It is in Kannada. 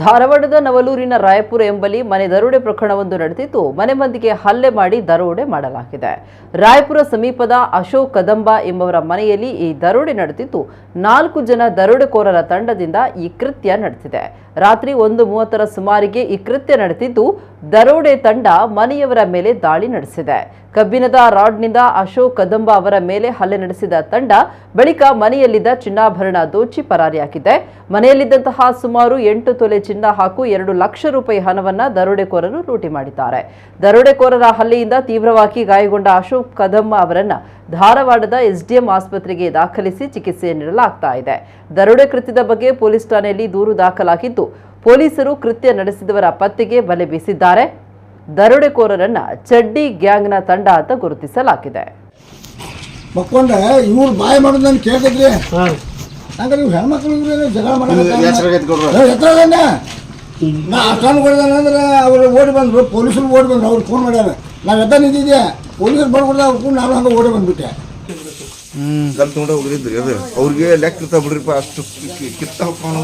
ಧಾರವಾಡದ ನವಲೂರಿನ ರಾಯಪುರ ಎಂಬಲ್ಲಿ ಮನೆ ದರೋಡೆ ಪ್ರಕರಣವೊಂದು ನಡೆದಿದ್ದು, ಮನೆ ಮಂದಿಗೆ ಹಲ್ಲೆ ಮಾಡಿ ದರೋಡೆ ಮಾಡಲಾಗಿದೆ. ರಾಯಪುರ ಸಮೀಪದ ಅಶೋಕ್ ಕದಂಬ ಎಂಬವರ ಮನೆಯಲ್ಲಿ ಈ ದರೋಡೆ ನಡೆದಿದ್ದು, ನಾಲ್ಕು ಜನ ದರೋಡೆಕೋರರ ತಂಡದಿಂದ ಈ ಕೃತ್ಯ ನಡೆದಿದೆ. ರಾತ್ರಿ ಒಂದು ಮೂವತ್ತರ ಸುಮಾರಿಗೆ ಈ ಕೃತ್ಯ ನಡೆದಿದ್ದು ದರೋಡೆ ತಂಡ ಮನೆಯವರ ಮೇಲೆ ದಾಳಿ ನಡೆಸಿದೆ. ಕಬ್ಬಿಣದ ರಾಡ್ನಿಂದ ಅಶೋಕ್ ಕದಂಬ ಅವರ ಮೇಲೆ ಹಲ್ಲೆ ನಡೆಸಿದ ತಂಡ ಬಳಿಕ ಮನೆಯಲ್ಲಿದ್ದ ಚಿನ್ನಾಭರಣ ದೋಚಿ ಪರಾರಿಯಾಗಿದೆ. ಮನೆಯಲ್ಲಿದ್ದಂತಹ ಸುಮಾರು ಎಂಟು ತೊಲೆ ಚಿನ್ನ ಹಾಗೂ ಎರಡು ಲಕ್ಷ ರೂಪಾಯಿ ಹಣವನ್ನ ದರೋಡೆಕೋರರು ಲೂಟಿ ಮಾಡಿದ್ದಾರೆ. ದರೋಡೆಕೋರರ ಹಲ್ಲೆಯಿಂದ ತೀವ್ರವಾಗಿ ಗಾಯಗೊಂಡ ಅಶೋಕ್ ಕದಂಬ ಅವರನ್ನ ಧಾರವಾಡದ ಎಸ್ಡಿಎಂ ಆಸ್ಪತ್ರೆಗೆ ದಾಖಲಿಸಿ ಚಿಕಿತ್ಸೆ ನೀಡಲಾಗ್ತಾ ಇದೆ. ದರೋಡೆ ಕೃತ್ಯದ ಬಗ್ಗೆ ಪೊಲೀಸ್ ಠಾಣೆಯಲ್ಲಿ ದೂರು ದಾಖಲಾಗಿದ್ದು ಪೊಲೀಸರು ಕೃತ್ಯ ನಡೆಸಿದವರ ಪತ್ತೆಗೆ ಬಲೆ ಬೀಸಿದ್ದಾರೆ. ದರೋಡೆಕೋರರನ್ನ ಚಡ್ಡಿ ಗ್ಯಾಂಗ್ನ ತಂಡ ಅಂತ ಗುರುತಿಸಲಾಗಿದೆ. ಮಕ್ಕೊಂಡ ಇವ್ರು ಬಾಯಿ ಮಾಡೋದು ನಾನು ಕೇಳ್ತಿದ್ರಿ. ಹಂಗಾರೆ ಇವ್ರು ಹೆಣ್ಮಕ್ಳು ಇವ್ರು ಜಗಳ ಎತ್ತರದನ್ನ ನಾ ಅಂದ್ರೆ ಅವ್ರು ಓಡಿ ಬಂದ್ರು ಪೊಲೀಸರು ಓಡಿ ಬಂದ್ರು ಅವ್ರು ಫೋನ್ ಮಾಡ್ಯಾರ. ನಾವು ಎದ್ದ ನಿಂತಿದ್ದೆ ಪೊಲೀಸರು ಬರ್ಬಿಡ್ದ ಅವ್ರು ನಾನು ಹಂಗೆ ಓಡಿ ಬಂದ್ಬಿಟ್ಟೆ. ಕಲ್ ತೊಗೊಂಡ ಹೋಗಿದ್ರಿ ಅದು. ಅವ್ರಿಗೆ ಲೆಕ್ಕ ಬಿಡ್ರಿಪ್ಪ ಅಷ್ಟು ಕಿತ್ತ ಹೋಗ್ಕೊಂಡು